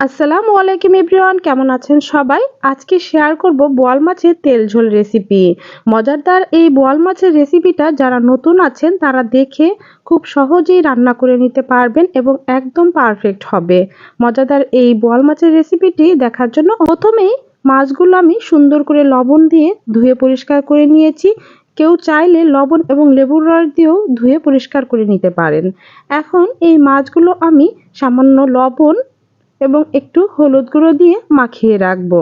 আসসালামু আলাইকুম এভরিওয়ান, কেমন আছেন সবাই? আজকে শেয়ার করব বোয়াল মাছের তেল ঝোল রেসিপি মজাদার এই বোয়াল মাছের রেসিপিটা যারা নতুন আছেন, তারা দেখে খুব সহজেই রান্না করে নিতে পারবেন এবং একদম পারফেক্ট হবে। মজাদার এই বোয়াল মাছের রেসিপিটি দেখার জন্য প্রথমেই মাছগুলো আমি সুন্দর করে লবণ দিয়ে ধুয়ে পরিষ্কার করে নিয়েছি। কেউ চাইলে লবণ এবং লেবুর রস দিয়েও ধুয়ে পরিষ্কার করে নিতে পারেন। এখন এই মাছগুলো আমি সামান্য লবণ এবং একটু হলুদ গুঁড়ো দিয়ে মাখিয়ে রাখব।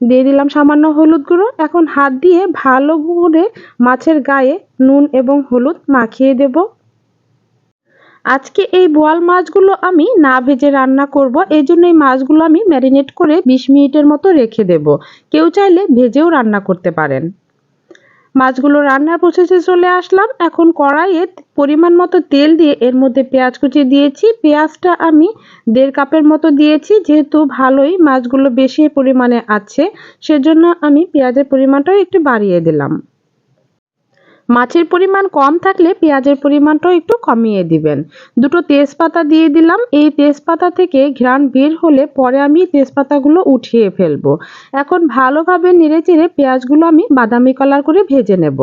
দিয়ে দিলাম সামান্য হলুদ গুঁড়ো। এখন হাত দিয়ে ভালো করে মাছের গায়ে নুন এবং হলুদ মাখিয়ে দেব। আজকে এই বোয়াল মাছগুলো আমি না ভেজে রান্না করব এই জন্য এই মাছগুলো আমি ম্যারিনেট করে বিশ মিনিটের মতো রেখে দেব। কেউ চাইলে ভেজেও রান্না করতে পারেন। মাছগুলো রান্নার প্রসেসে চলে আসলাম। এখন কড়াইয়ে পরিমাণ মতো তেল দিয়ে এর মধ্যে পেঁয়াজ কুচি দিয়েছি। পেঁয়াজটা আমি দেড় কাপের মতো দিয়েছি, যেহেতু ভালোই মাছগুলো বেশি পরিমাণে আছে, সেজন্য আমি পেঁয়াজের পরিমাণটাও একটু বাড়িয়ে দিলাম। মাছের পরিমাণ কম থাকলে পেঁয়াজের পরিমাণটাও একটু কমিয়ে দিবেন। দুটো তেজপাতা দিয়ে দিলাম। এই তেজপাতা থেকে ঘ্রাণ বের হলে পরে আমি তেজপাতাগুলো উঠিয়ে ফেলব। এখন ভালোভাবে নেড়ে চেড়ে পেঁয়াজগুলো আমি বাদামি কালার করে ভেজে নেব।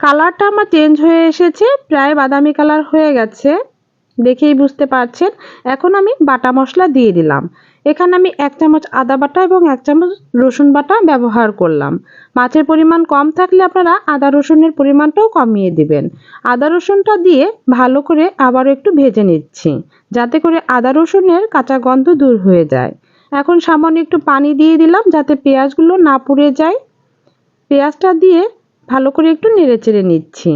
কালারটা আমার চেঞ্জ হয়ে এসেছে, প্রায় বাদামি কালার হয়ে গেছে। দেখেই বুঝতে পারছেন। এখন আমি বাটা মশলা দিয়ে দিলাম। এখানে আমি এক চামচ আদা বাটা এবং এক চামচ রসুন বাটা ব্যবহার করলাম। মাছের পরিমাণ কম থাকলে আপনারা আদা রসুনের পরিমাণটাও কমিয়ে দিবেন। আদা রসুনটা দিয়ে ভালো করে আবারও একটু ভেজে নিচ্ছি, যাতে করে আদা রসুনের কাঁচা গন্ধ দূর হয়ে যায়। এখন সামান্য একটু পানি দিয়ে দিলাম যাতে পেঁয়াজগুলো না পুড়ে যায়। পেঁয়াজটা দিয়ে ভালো করে একটু নেড়ে চেড়ে নিচ্ছি।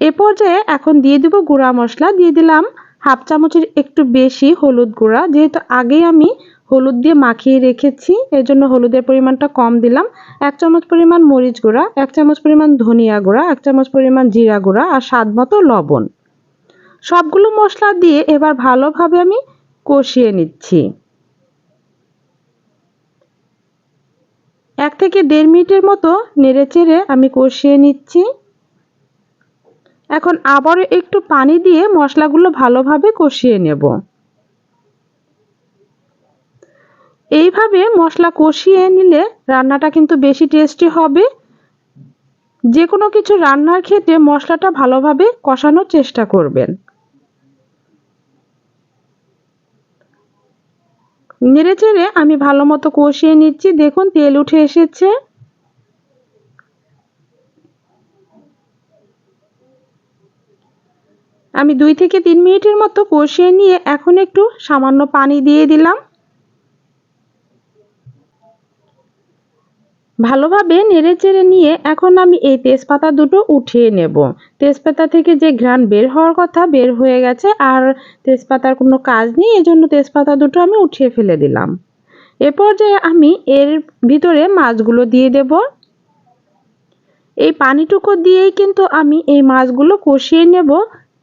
এ পর্যায়ে এখন দিয়ে দেবো গুঁড়া মশলা। দিয়ে দিলাম হাফ চামচের একটু বেশি হলুদ গুঁড়া। যেহেতু আগেই আমি হলুদ দিয়ে মাখিয়ে রেখেছি এর জন্য হলুদের পরিমাণটা কম দিলাম। এক চামচ পরিমাণ মরিচ গুঁড়া, এক চামচ পরিমাণ ধনিয়া গুঁড়া, এক চামচ পরিমাণ জিরা গুঁড়া আর স্বাদ মতো লবণ। সবগুলো মশলা দিয়ে এবার ভালোভাবে আমি কষিয়ে নিচ্ছি। এক থেকে দেড় মিনিটের মতো নেড়ে চেড়ে আমি কষিয়ে নিচ্ছি। এখন আবারও একটু পানি দিয়ে মশলাগুলো ভালোভাবে কষিয়ে নেব। এইভাবে মশলা কষিয়ে নিলে রান্নাটা কিন্তু বেশি টেস্টি হবে। যে কোনো কিছু রান্নার ক্ষেত্রে মশলাটা ভালোভাবে কষানোর চেষ্টা করবেন। নেড়ে চেড়ে আমি ভালো মতো কষিয়ে নিচ্ছি। দেখুন তেল উঠে এসেছে। আমি দুই থেকে তিন মিনিটের মতো কষিয়ে নিয়ে এখন একটু সামান্য পানি দিয়ে দিলাম। ভালোভাবে নেড়ে চেড়ে নিয়ে এখন আমি এই তেজপাতা দুটো উঠিয়ে নেব। তেজপাতা থেকে যে ঘ্রাণ বের হওয়ার কথা বের হয়ে গেছে আর তেজপাতার কোনো কাজ নেই, এজন্য তেজপাতা দুটো আমি উঠিয়ে ফেলে দিলাম। এ পর্যায়ে আমি এর ভিতরে মাছগুলো দিয়ে দেব। এই পানিটুকু দিয়েই কিন্তু আমি এই মাছগুলো কষিয়ে নেব।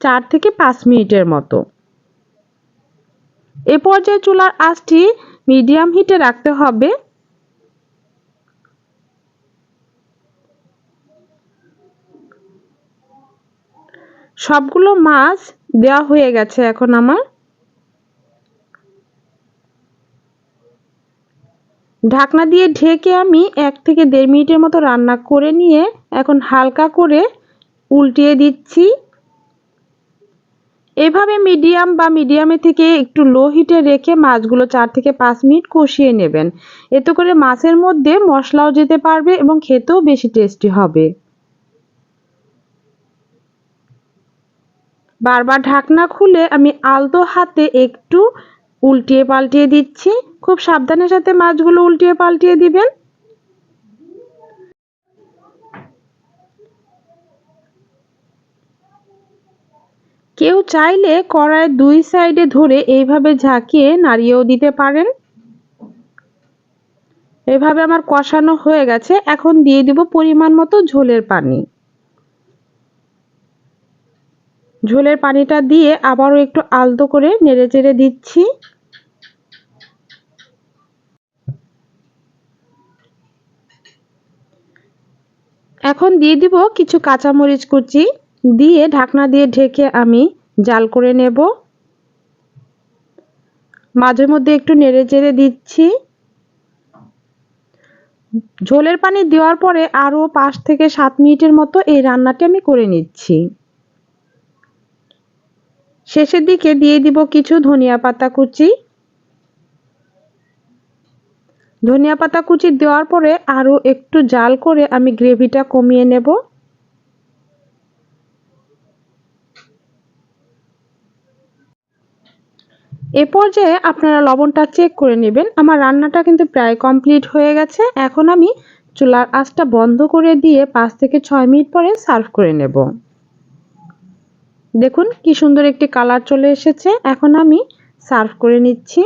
চার থেকে পাঁচ মিনিটের মতো। এ পর্যায়ে চুলার আঁচটি মিডিয়াম হিটে রাখতে হবে। সবগুলো মাছ দেওয়া হয়ে গেছে এখন আমার। ঢাকনা দিয়ে ঢেকে আমি এক থেকে দেড় মিনিটের মতো রান্না করে নিয়ে এখন হালকা করে উল্টিয়ে দিচ্ছি। এভাবে মিডিয়াম বা মিডিয়ামে থেকে একটু লো হিটে রেখে মাছগুলো চার থেকে পাঁচ মিনিট কষিয়ে নেবেন। এতে করে মাছের মধ্যে মশলাও যেতে পারবে এবং খেতেও বেশি টেস্টি হবে। বারবার ঢাকনা খুলে আমি আলতো হাতে একটু উল্টিয়ে পাল্টিয়ে দিচ্ছি। খুব সাবধানের সাথে মাছগুলো উল্টিয়ে পাল্টিয়ে দিবেন। কেউ চাইলে কড়াইয়ের দুই সাইডে ধরে এইভাবে ঝাঁকিয়ে নাড়িয়েও দিতে পারেন। এভাবে আমার কষানো হয়ে গেছে। এখন দিয়ে দিব পরিমাণ মতো ঝোলের পানি। ঝোলের পানিটা দিয়ে আবারও একটু আলতো করে নেড়ে চেড়ে দিচ্ছি। এখন দিয়ে দিব কিছু কাঁচামরিচ কুচি। দিয়ে ঢাকনা দিয়ে ঢেকে আমি জাল করে নেব। মাঝে মধ্যে একটু নেড়ে চেড়ে দিচ্ছি। ঝোলের পানি দেওয়ার পরে আরও পাঁচ থেকে সাত মিনিটের মতো এই রান্নাটি আমি করে নিচ্ছি। শেষের দিকে দিয়ে দিব কিছু ধনিয়া পাতা কুচি। ধনিয়া পাতা কুচি দেওয়ার পরে আরও একটু জাল করে আমি গ্রেভিটা কমিয়ে নেব। এ পর্যায়ে আপনারা লবণটা চেক করে নেবেন। আমার রান্নাটা কিন্তু প্রায় কমপ্লিট হয়ে গেছে। এখন আমি চুলার আঁচটা বন্ধ করে দিয়ে পাঁচ থেকে ছয় মিনিট পরে সার্ভ করে নেব। দেখুন কি সুন্দর একটি কালার চলে এসেছে। এখন আমি সার্ভ করে নিচ্ছি।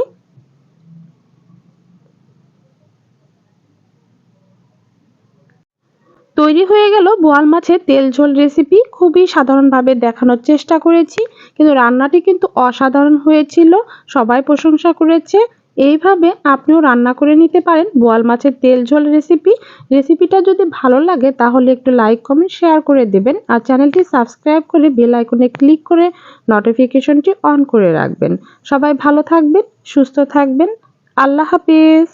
তৈরি হয়ে গেল বোয়াল মাছের তেল ঝোল রেসিপি খুবই সাধারণভাবে দেখানোর চেষ্টা করেছি, কিন্তু রান্নাটি কিন্তু অসাধারণ হয়েছিল, সবাই প্রশংসা করেছে। এইভাবে আপনিও রান্না করে নিতে পারেন বোয়াল মাছের তেল ঝোল রেসিপি রেসিপিটা যদি ভালো লাগে তাহলে একটু লাইক কমেন্ট শেয়ার করে দেবেন। আর চ্যানেলটি সাবস্ক্রাইব করে বেল আইকনে ক্লিক করে নোটিফিকেশনটি অন করে রাখবেন। সবাই ভালো থাকবেন, সুস্থ থাকবেন। আল্লাহ হাফিজ।